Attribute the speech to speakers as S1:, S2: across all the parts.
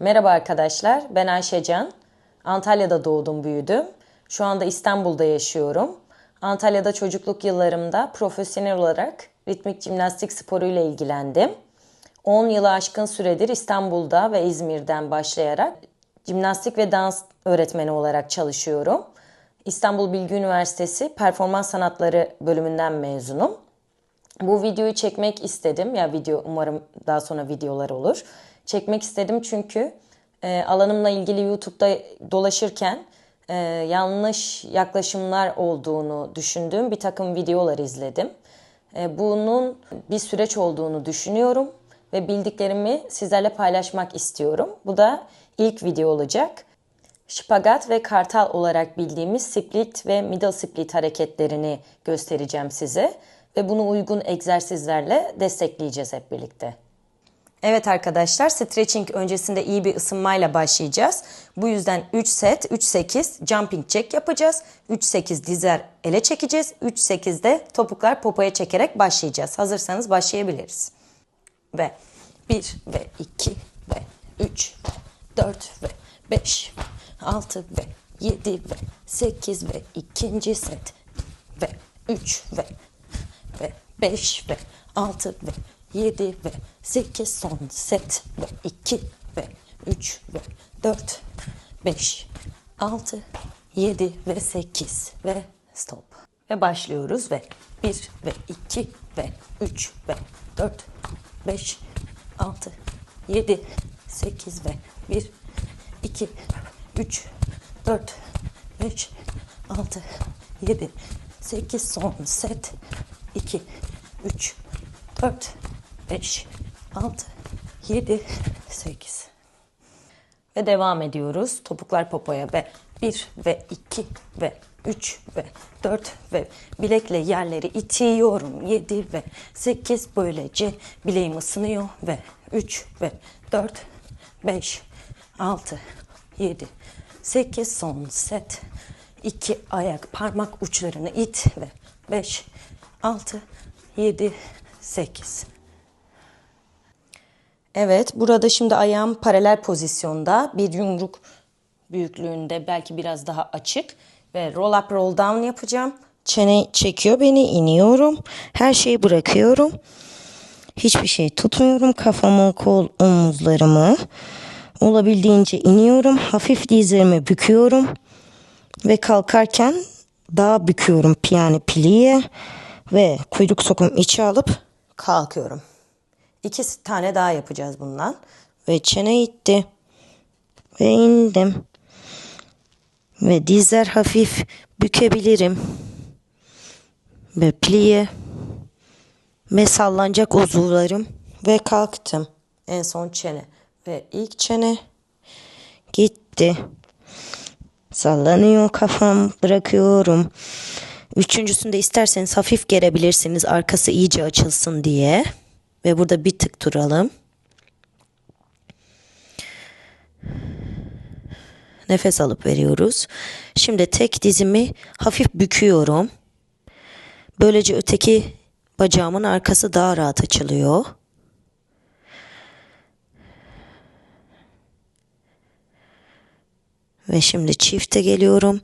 S1: Merhaba arkadaşlar, ben Ayşecan. Antalya'da doğdum, büyüdüm. Şu anda İstanbul'da yaşıyorum. Antalya'da çocukluk yıllarımda profesyonel olarak ritmik jimnastik sporuyla ilgilendim. 10 yılı aşkın süredir İstanbul'da ve İzmir'den başlayarak jimnastik ve dans öğretmeni olarak çalışıyorum. İstanbul Bilgi Üniversitesi Performans Sanatları bölümünden mezunum. Bu videoyu çekmek istedim. Ya video umarım daha sonra videolar olur. Çekmek istedim çünkü e, alanımla ilgili YouTube'da dolaşırken e, yanlış yaklaşımlar olduğunu düşündüğüm bir takım videolar izledim. E, bunun bir süreç olduğunu düşünüyorum ve bildiklerimi sizlerle paylaşmak istiyorum. Bu da ilk video olacak. Şipagat ve kartal olarak bildiğimiz split ve middle split hareketlerini göstereceğim size ve bunu uygun egzersizlerle destekleyeceğiz hep birlikte. Evet arkadaşlar stretching öncesinde iyi bir ısınmayla başlayacağız. Bu yüzden 3 set 3-8 jumping jack yapacağız. 3-8 dizler ele çekeceğiz. 3-8'de topuklar popoya çekerek başlayacağız. Hazırsanız başlayabiliriz. Ve 1 ve 2 ve 3 4 ve 5 6 ve 7 ve 8 ve ikinci set ve 3 ve ve 5 ve 6 ve 7 ve 8 son set ve 2 ve 3 ve 4 5 6 7 ve 8 ve stop. Ve başlıyoruz ve 1 ve 2 ve 3 ve 4 5 6 7 8 ve 1 2 3 4 5 6 7 8 son set 2 3 4 5 6 7 8 ve devam ediyoruz. Topuklar popoya ve 1 ve 2 ve 3 ve 4 ve bilekle yerleri itiyorum. 7 ve 8 böylece bileğim ısınıyor ve 3 ve 4 5 6 7 8 son set 2 ayak parmak uçlarını it ve 5 6 7 8 Evet, burada şimdi ayağım paralel pozisyonda. Bir yumruk büyüklüğünde belki biraz daha açık ve roll up roll down yapacağım. Çene çekiyor beni, iniyorum. Her şeyi bırakıyorum. Hiçbir şey tutmuyorum. Kafamı, kol, omuzlarımı olabildiğince iniyorum. Hafif dizlerimi büküyorum ve kalkarken daha büküyorum yani pliye ve kuyruk sokumu içe alıp kalkıyorum. İki tane daha yapacağız bundan. Ve çene itti. Ve indim. Ve dizler hafif bükebilirim. Ve pliye. Ve sallanacak uzuvlarım. Ve kalktım. En son çene. Ve ilk çene gitti. Sallanıyor kafam. Bırakıyorum. Üçüncüsünde isterseniz hafif gerebilirsiniz. Arkası iyice açılsın diye. Ve burada bir tık duralım. Nefes alıp veriyoruz. Şimdi tek dizimi hafif büküyorum. Böylece öteki bacağımın arkası daha rahat açılıyor. Ve şimdi çifte geliyorum.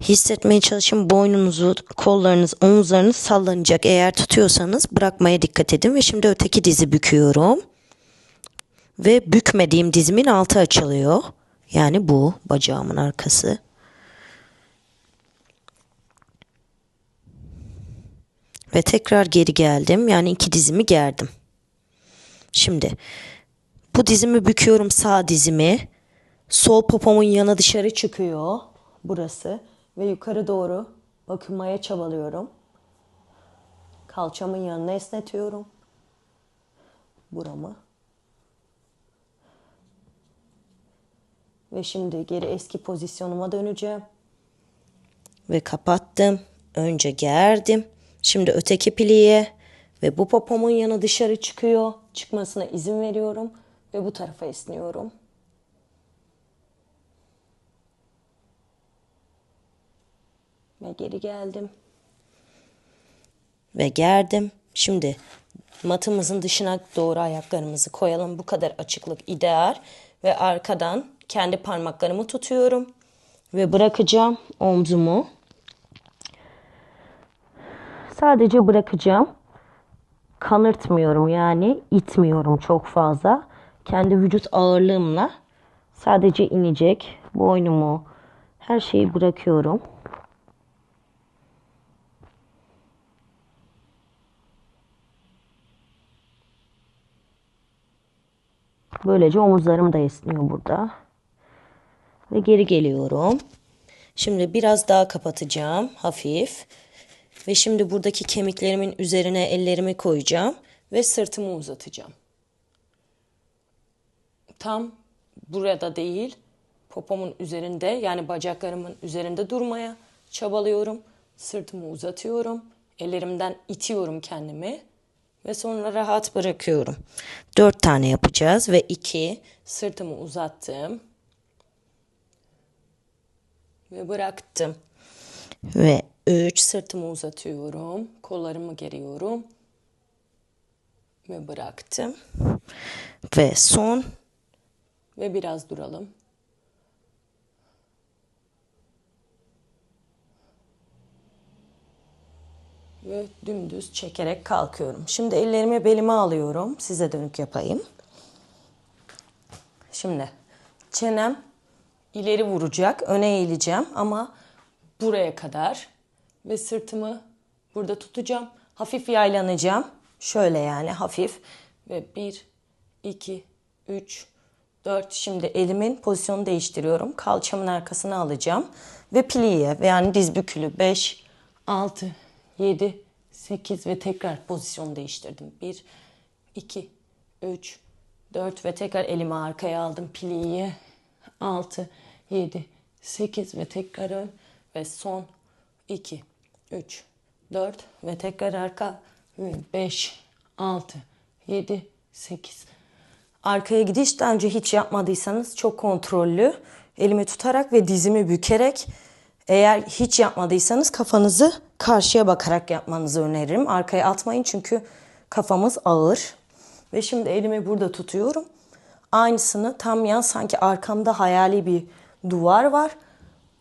S1: Hissetmeye çalışın boynunuzu, kollarınız, omuzlarınız sallanacak. Eğer tutuyorsanız bırakmaya dikkat edin. Ve şimdi öteki dizi büküyorum. Ve bükmediğim dizimin altı açılıyor. Yani bu bacağımın arkası. Ve tekrar geri geldim. Yani iki dizimi gerdim. Şimdi bu dizimi büküyorum sağ dizimi. Sol popomun yanı dışarı çıkıyor. Burası. Ve yukarı doğru bakınmaya çabalıyorum. Kalçamın yanına esnetiyorum. Buramı. Ve şimdi geri eski pozisyonuma döneceğim. Ve kapattım. Önce gerdim. Şimdi öteki pliye. Ve bu popomun yanı dışarı çıkıyor. Çıkmasına izin veriyorum. Ve bu tarafa esniyorum. Ve geri geldim. Ve gerdim. Şimdi matımızın dışına doğru ayaklarımızı koyalım. Bu kadar açıklık ideal. ve arkadan kendi parmaklarımı tutuyorum ve bırakacağım omzumu. Sadece bırakacağım. Kanırtmıyorum yani itmiyorum çok fazla. Kendi vücut ağırlığımla sadece inecek boynumu her şeyi bırakıyorum. Böylece omuzlarım da esniyor burada. Ve geri geliyorum. Şimdi biraz daha kapatacağım hafif. Ve şimdi buradaki kemiklerimin üzerine ellerimi koyacağım ve sırtımı uzatacağım. Tam burada değil, popomun üzerinde yani bacaklarımın üzerinde durmaya çabalıyorum. Sırtımı uzatıyorum. Ellerimden itiyorum kendimi ve sonra rahat bırakıyorum. Dört tane yapacağız ve iki sırtımı uzattım ve bıraktım. Ve üç sırtımı uzatıyorum, kollarımı geriyorum ve bıraktım. Ve son ve biraz duralım. Ve dümdüz çekerek kalkıyorum. Şimdi ellerimi belime alıyorum. Size dönük yapayım. Şimdi çenem ileri vuracak. Öne eğileceğim ama buraya kadar. Ve sırtımı burada tutacağım. Hafif yaylanacağım. Şöyle yani hafif. Ve bir, iki, üç, dört. Şimdi elimin pozisyonu değiştiriyorum. Kalçamın arkasına alacağım. Ve pliye yani diz bükülü. Beş, altı, 7, 8 ve tekrar pozisyon değiştirdim. 1, 2, 3, 4 ve tekrar elimi arkaya aldım. Pliyi 6, 7, 8 ve tekrar ön ve son 2, 3, 4 ve tekrar arka 5, 6, 7, 8. Arkaya gidiş daha önce hiç yapmadıysanız çok kontrollü. Elimi tutarak ve dizimi bükerek eğer hiç yapmadıysanız kafanızı karşıya bakarak yapmanızı öneririm. Arkaya atmayın çünkü kafamız ağır. Ve şimdi elimi burada tutuyorum. Aynısını tam yan sanki arkamda hayali bir duvar var.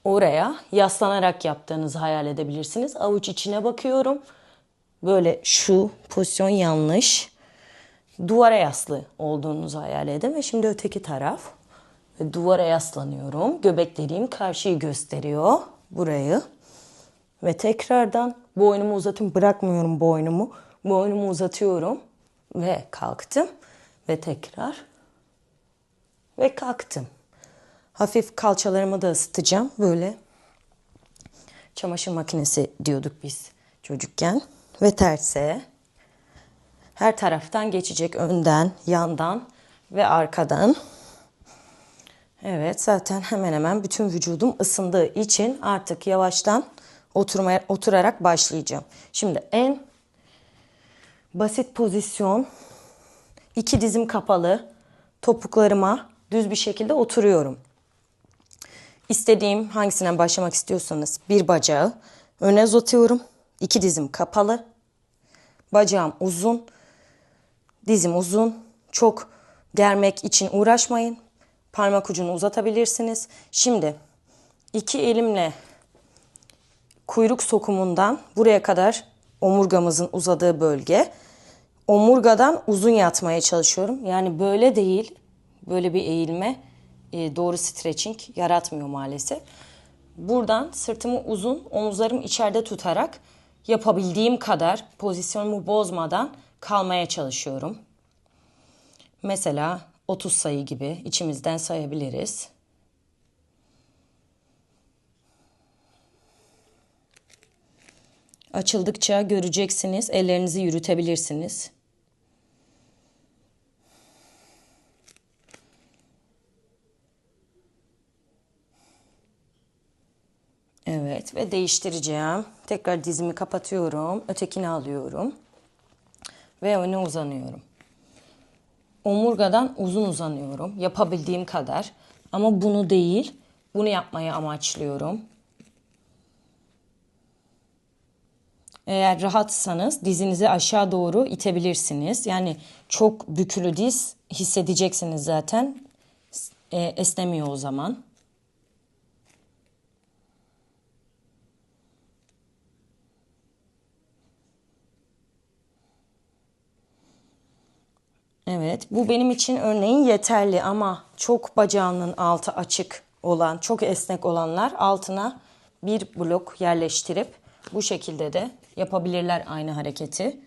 S1: Oraya yaslanarak yaptığınızı hayal edebilirsiniz. Avuç içine bakıyorum. Böyle şu pozisyon yanlış. Duvara yaslı olduğunuzu hayal edin ve şimdi öteki taraf. Duvara yaslanıyorum. Göbeklerim karşıyı gösteriyor. Burayı. Ve tekrardan boynumu uzatıyorum. Bırakmıyorum boynumu. Boynumu uzatıyorum. Ve kalktım. Ve tekrar. Ve kalktım. Hafif kalçalarımı da ısıtacağım. Böyle çamaşır makinesi diyorduk biz çocukken. Ve terse. Her taraftan geçecek. Önden, yandan ve arkadan. Evet zaten hemen hemen bütün vücudum ısındığı için artık yavaştan oturmaya, oturarak başlayacağım. Şimdi en basit pozisyon iki dizim kapalı topuklarıma düz bir şekilde oturuyorum. İstediğim hangisinden başlamak istiyorsanız bir bacağı öne uzatıyorum. İki dizim kapalı. Bacağım uzun. Dizim uzun. Çok germek için uğraşmayın. Parmak ucunu uzatabilirsiniz. Şimdi iki elimle kuyruk sokumundan buraya kadar omurgamızın uzadığı bölge. Omurgadan uzun yatmaya çalışıyorum. Yani böyle değil, böyle bir eğilme e, doğru stretching yaratmıyor maalesef. Buradan sırtımı uzun, omuzlarım içeride tutarak yapabildiğim kadar pozisyonumu bozmadan kalmaya çalışıyorum. Mesela 30 sayı gibi içimizden sayabiliriz. Açıldıkça göreceksiniz. Ellerinizi yürütebilirsiniz. Evet ve değiştireceğim. Tekrar dizimi kapatıyorum. Ötekini alıyorum. Ve öne uzanıyorum. Omurgadan uzun uzanıyorum. Yapabildiğim kadar. Ama bunu değil, bunu yapmayı amaçlıyorum. Eğer rahatsanız dizinizi aşağı doğru itebilirsiniz. Yani çok bükülü diz hissedeceksiniz zaten. e, esnemiyor o zaman. Evet, bu benim için örneğin yeterli ama çok bacağının altı açık olan, çok esnek olanlar altına bir blok yerleştirip bu şekilde de yapabilirler aynı hareketi.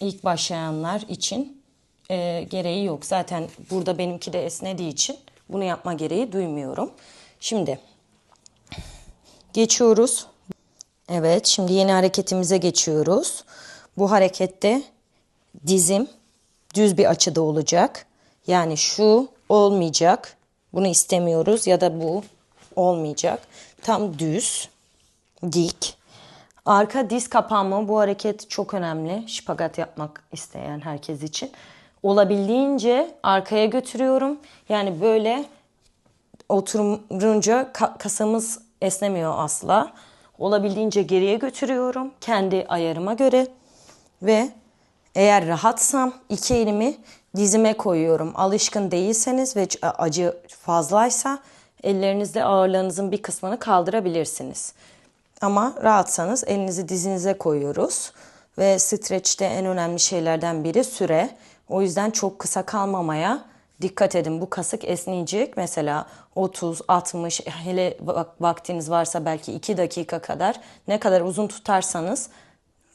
S1: İlk başlayanlar için e, gereği yok. Zaten burada benimki de esnediği için bunu yapma gereği duymuyorum. Şimdi geçiyoruz. Evet, şimdi yeni hareketimize geçiyoruz. Bu harekette dizim düz bir açıda olacak. Yani şu olmayacak. Bunu istemiyoruz ya da bu olmayacak. Tam düz, dik. Arka diz kapanma bu hareket çok önemli. Şipagat yapmak isteyen herkes için. Olabildiğince arkaya götürüyorum. Yani böyle oturunca ka- kasamız esnemiyor asla. Olabildiğince geriye götürüyorum kendi ayarıma göre ve eğer rahatsam iki elimi dizime koyuyorum. Alışkın değilseniz ve acı fazlaysa ellerinizle ağırlığınızın bir kısmını kaldırabilirsiniz. Ama rahatsanız elinizi dizinize koyuyoruz. Ve stretch'te en önemli şeylerden biri süre. O yüzden çok kısa kalmamaya dikkat edin. Bu kasık esneyecek. Mesela 30, 60 hele vaktiniz varsa belki 2 dakika kadar ne kadar uzun tutarsanız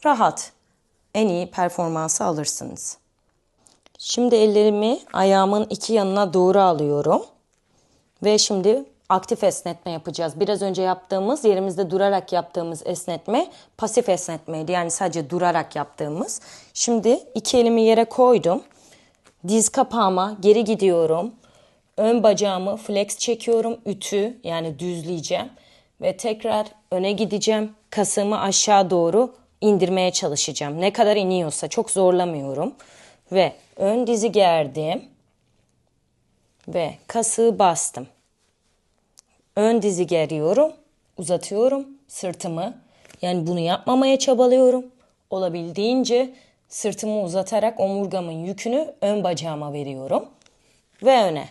S1: rahat en iyi performansı alırsınız. Şimdi ellerimi ayağımın iki yanına doğru alıyorum. Ve şimdi aktif esnetme yapacağız. Biraz önce yaptığımız yerimizde durarak yaptığımız esnetme pasif esnetmeydi. Yani sadece durarak yaptığımız. Şimdi iki elimi yere koydum. Diz kapağıma geri gidiyorum. Ön bacağımı flex çekiyorum. Ütü yani düzleyeceğim. Ve tekrar öne gideceğim. Kasımı aşağı doğru indirmeye çalışacağım. Ne kadar iniyorsa çok zorlamıyorum. Ve ön dizi gerdim. Ve kasığı bastım. Ön dizi geriyorum. Uzatıyorum sırtımı. Yani bunu yapmamaya çabalıyorum. Olabildiğince sırtımı uzatarak omurgamın yükünü ön bacağıma veriyorum. Ve öne.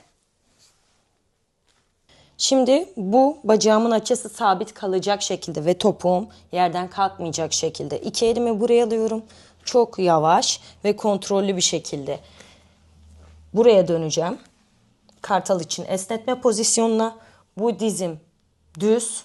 S1: Şimdi bu bacağımın açısı sabit kalacak şekilde ve topuğum yerden kalkmayacak şekilde. İki elimi buraya alıyorum. Çok yavaş ve kontrollü bir şekilde. Buraya döneceğim. Kartal için esnetme pozisyonuna. Bu dizim düz.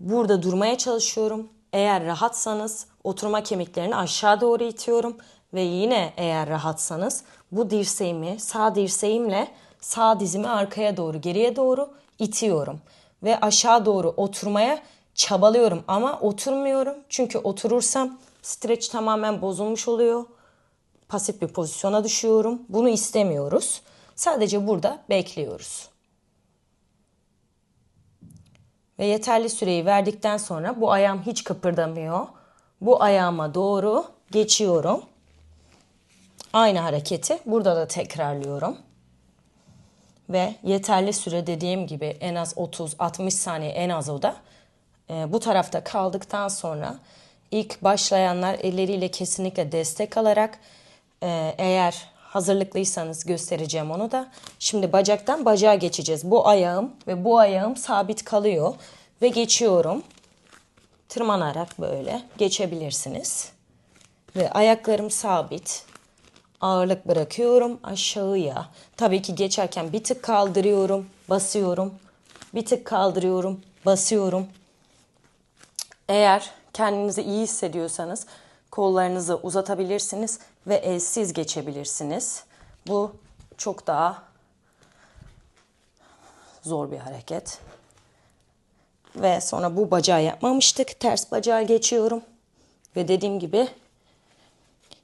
S1: Burada durmaya çalışıyorum. Eğer rahatsanız oturma kemiklerini aşağı doğru itiyorum. Ve yine eğer rahatsanız bu dirseğimi sağ dirseğimle sağ dizimi arkaya doğru geriye doğru itiyorum. Ve aşağı doğru oturmaya çabalıyorum ama oturmuyorum. Çünkü oturursam streç tamamen bozulmuş oluyor. Pasif bir pozisyona düşüyorum. Bunu istemiyoruz. Sadece burada bekliyoruz. Ve yeterli süreyi verdikten sonra bu ayağım hiç kıpırdamıyor. Bu ayağıma doğru geçiyorum. Aynı hareketi burada da tekrarlıyorum. Ve yeterli süre dediğim gibi en az 30-60 saniye en az o da. E, bu tarafta kaldıktan sonra ilk başlayanlar elleriyle kesinlikle destek alarak e, eğer hazırlıklıysanız göstereceğim onu da. Şimdi bacaktan bacağa geçeceğiz. Bu ayağım ve bu ayağım sabit kalıyor ve geçiyorum. Tırmanarak böyle geçebilirsiniz. Ve ayaklarım sabit ağırlık bırakıyorum aşağıya. Tabii ki geçerken bir tık kaldırıyorum, basıyorum. Bir tık kaldırıyorum, basıyorum. Eğer kendinizi iyi hissediyorsanız kollarınızı uzatabilirsiniz ve elsiz geçebilirsiniz. Bu çok daha zor bir hareket. Ve sonra bu bacağı yapmamıştık. Ters bacağı geçiyorum. Ve dediğim gibi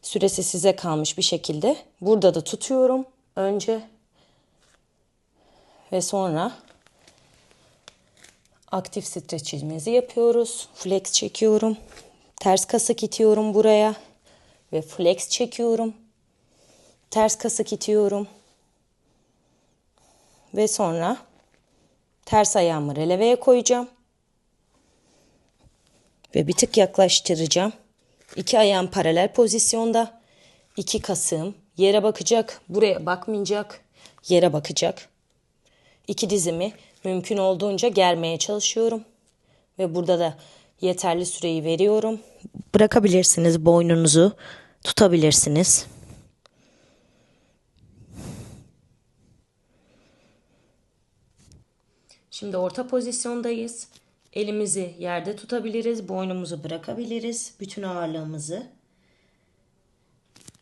S1: Süresi size kalmış bir şekilde. Burada da tutuyorum önce ve sonra aktif streçimizi yapıyoruz. Flex çekiyorum. Ters kasık itiyorum buraya ve flex çekiyorum. Ters kasık itiyorum. Ve sonra ters ayağımı releveye koyacağım. Ve bir tık yaklaştıracağım. İki ayağım paralel pozisyonda. iki kasığım yere bakacak, buraya bakmayacak. yere bakacak. İki dizimi mümkün olduğunca germeye çalışıyorum. Ve burada da yeterli süreyi veriyorum. Bırakabilirsiniz boynunuzu tutabilirsiniz. Şimdi orta pozisyondayız. Elimizi yerde tutabiliriz, boynumuzu bırakabiliriz, bütün ağırlığımızı.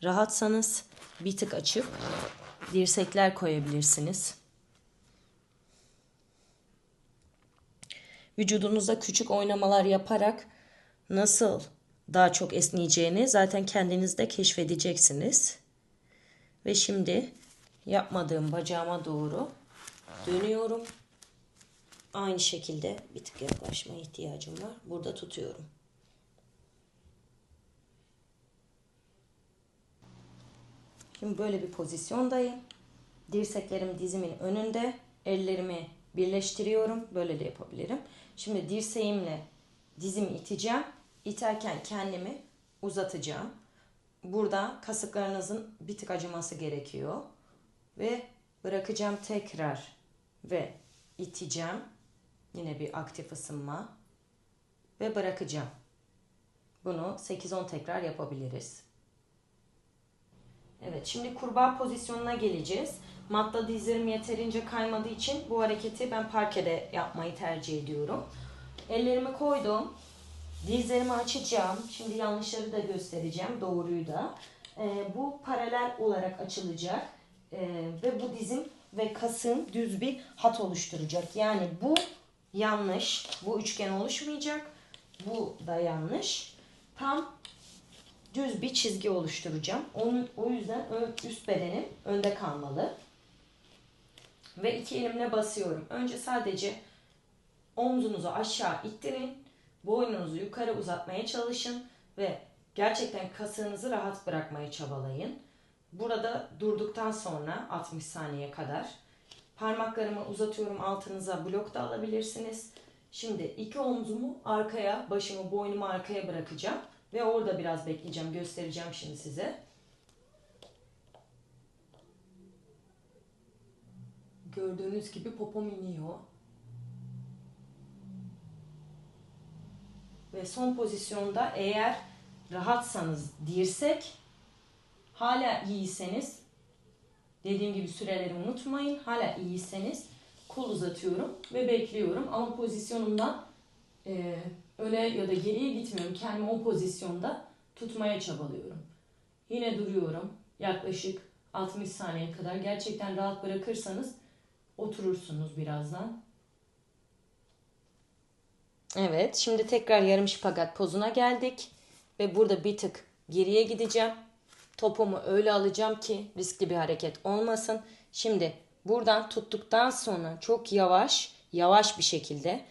S1: Rahatsanız bir tık açıp dirsekler koyabilirsiniz. Vücudunuzda küçük oynamalar yaparak nasıl daha çok esneyeceğini zaten kendiniz de keşfedeceksiniz. Ve şimdi yapmadığım bacağıma doğru dönüyorum. Aynı şekilde bir tık yaklaşma ihtiyacım var. Burada tutuyorum. Şimdi böyle bir pozisyondayım. Dirseklerim dizimin önünde. Ellerimi birleştiriyorum. Böyle de yapabilirim. Şimdi dirseğimle dizimi iteceğim. İterken kendimi uzatacağım. Burada kasıklarınızın bir tık acıması gerekiyor. Ve bırakacağım tekrar. Ve iteceğim. Yine bir aktif ısınma. Ve bırakacağım. Bunu 8-10 tekrar yapabiliriz. Evet şimdi kurbağa pozisyonuna geleceğiz. Matta dizlerim yeterince kaymadığı için bu hareketi ben parkede yapmayı tercih ediyorum. Ellerimi koydum. Dizlerimi açacağım. Şimdi yanlışları da göstereceğim. Doğruyu da. Ee, bu paralel olarak açılacak. Ee, ve bu dizim ve kasım düz bir hat oluşturacak. Yani bu yanlış. Bu üçgen oluşmayacak. Bu da yanlış. Tam düz bir çizgi oluşturacağım. Onun, o yüzden üst bedenim önde kalmalı. Ve iki elimle basıyorum. Önce sadece omzunuzu aşağı ittirin. Boynunuzu yukarı uzatmaya çalışın. Ve gerçekten kasığınızı rahat bırakmaya çabalayın. Burada durduktan sonra 60 saniye kadar parmaklarımı uzatıyorum altınıza blok da alabilirsiniz. Şimdi iki omzumu arkaya, başımı, boynumu arkaya bırakacağım. Ve orada biraz bekleyeceğim. Göstereceğim şimdi size. Gördüğünüz gibi popom iniyor. Ve son pozisyonda eğer rahatsanız dirsek, hala iyiyseniz dediğim gibi süreleri unutmayın. Hala iyiyseniz kol uzatıyorum ve bekliyorum. Ama pozisyonumdan e, öne ya da geriye gitmiyorum. Kendimi o pozisyonda tutmaya çabalıyorum. Yine duruyorum. Yaklaşık 60 saniye kadar. Gerçekten rahat bırakırsanız oturursunuz birazdan. Evet, şimdi tekrar yarım şipagat pozuna geldik. Ve burada bir tık geriye gideceğim. Topumu öyle alacağım ki riskli bir hareket olmasın. Şimdi buradan tuttuktan sonra çok yavaş, yavaş bir şekilde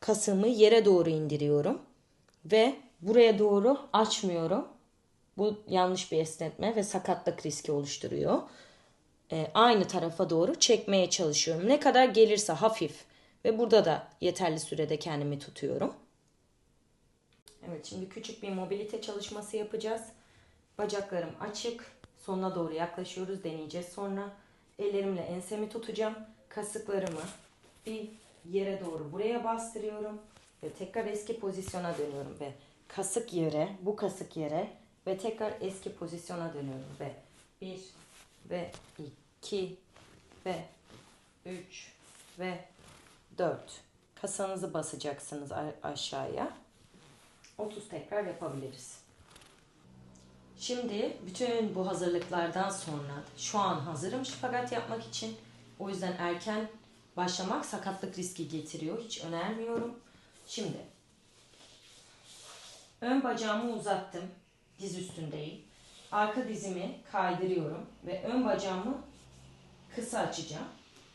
S1: kasımı yere doğru indiriyorum. Ve buraya doğru açmıyorum. Bu yanlış bir esnetme ve sakatlık riski oluşturuyor. Ee, aynı tarafa doğru çekmeye çalışıyorum. Ne kadar gelirse hafif. Ve burada da yeterli sürede kendimi tutuyorum. Evet şimdi küçük bir mobilite çalışması yapacağız. Bacaklarım açık. Sonuna doğru yaklaşıyoruz. Deneyeceğiz sonra. Ellerimle ensemi tutacağım. Kasıklarımı bir yere doğru buraya bastırıyorum. Ve tekrar eski pozisyona dönüyorum. Ve kasık yere, bu kasık yere ve tekrar eski pozisyona dönüyorum. Ve bir ve iki ve üç ve dört. Kasanızı basacaksınız aşağıya. 30 tekrar yapabiliriz. Şimdi bütün bu hazırlıklardan sonra şu an hazırım şifagat yapmak için. O yüzden erken başlamak sakatlık riski getiriyor. Hiç önermiyorum. Şimdi ön bacağımı uzattım. Diz üstündeyim. Arka dizimi kaydırıyorum ve ön bacağımı kısa açacağım.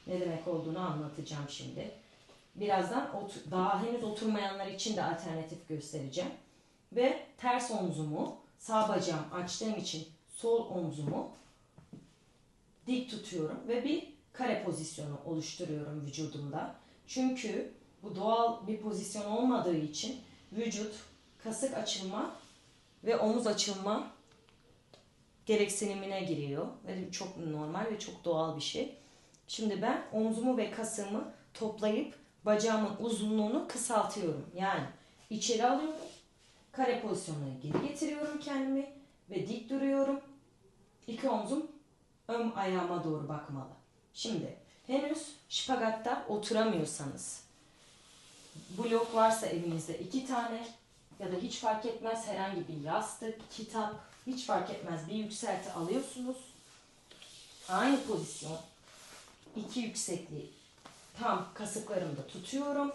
S1: Ne demek olduğunu anlatacağım şimdi. Birazdan daha henüz oturmayanlar için de alternatif göstereceğim. Ve ters omzumu sağ bacağım açtığım için sol omzumu dik tutuyorum ve bir kare pozisyonu oluşturuyorum vücudumda. Çünkü bu doğal bir pozisyon olmadığı için vücut kasık açılma ve omuz açılma gereksinimine giriyor. Ve çok normal ve çok doğal bir şey. Şimdi ben omzumu ve kasımı toplayıp bacağımın uzunluğunu kısaltıyorum. Yani içeri alıyorum. Kare pozisyonuna geri getiriyorum kendimi ve dik duruyorum. İki omzum ön ayağıma doğru bakmalı. Şimdi henüz şpagatta oturamıyorsanız blok varsa evinizde iki tane ya da hiç fark etmez herhangi bir yastık, kitap hiç fark etmez bir yükselti alıyorsunuz. Aynı pozisyon iki yüksekliği tam kasıklarımda tutuyorum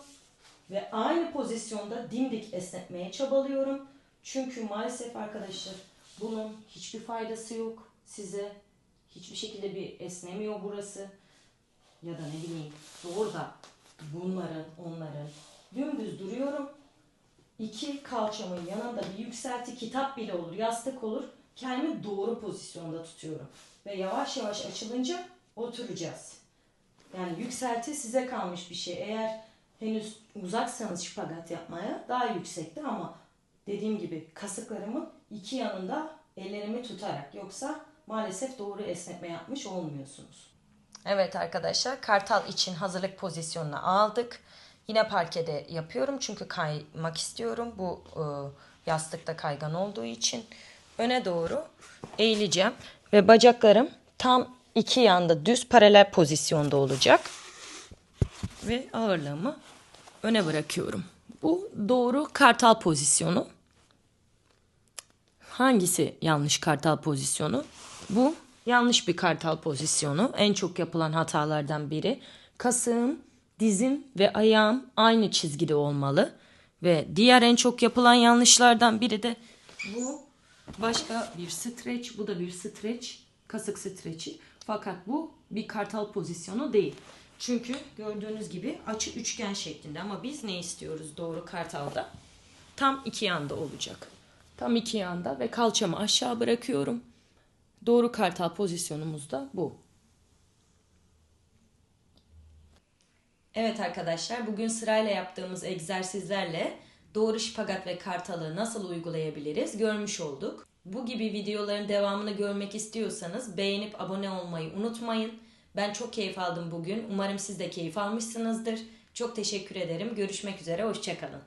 S1: ve aynı pozisyonda dimdik esnetmeye çabalıyorum. Çünkü maalesef arkadaşlar bunun hiçbir faydası yok size. Hiçbir şekilde bir esnemiyor burası. Ya da ne bileyim orada bunların onların dümdüz duruyorum. İki kalçamın yanında bir yükselti kitap bile olur, yastık olur. Kendimi doğru pozisyonda tutuyorum. Ve yavaş yavaş açılınca oturacağız. Yani yükselti size kalmış bir şey. Eğer henüz uzaksanız şpagat yapmaya daha yüksekte ama dediğim gibi kasıklarımın iki yanında ellerimi tutarak yoksa maalesef doğru esnetme yapmış olmuyorsunuz. Evet arkadaşlar kartal için hazırlık pozisyonuna aldık. Yine parkede yapıyorum çünkü kaymak istiyorum. Bu e, yastıkta kaygan olduğu için öne doğru eğileceğim ve bacaklarım tam iki yanda düz paralel pozisyonda olacak. Ve ağırlığımı öne bırakıyorum. Bu doğru kartal pozisyonu. Hangisi yanlış kartal pozisyonu? Bu yanlış bir kartal pozisyonu. En çok yapılan hatalardan biri. Kasığım, dizim ve ayağım aynı çizgide olmalı. Ve diğer en çok yapılan yanlışlardan biri de bu başka bir streç. Bu da bir streç. Kasık streçi. Fakat bu bir kartal pozisyonu değil. Çünkü gördüğünüz gibi açı üçgen şeklinde ama biz ne istiyoruz doğru kartalda? Tam iki yanda olacak. Tam iki yanda ve kalçamı aşağı bırakıyorum. Doğru kartal pozisyonumuz da bu. Evet arkadaşlar bugün sırayla yaptığımız egzersizlerle doğru şpagat ve kartalı nasıl uygulayabiliriz görmüş olduk. Bu gibi videoların devamını görmek istiyorsanız beğenip abone olmayı unutmayın. Ben çok keyif aldım bugün. Umarım siz de keyif almışsınızdır. Çok teşekkür ederim. Görüşmek üzere. Hoşçakalın.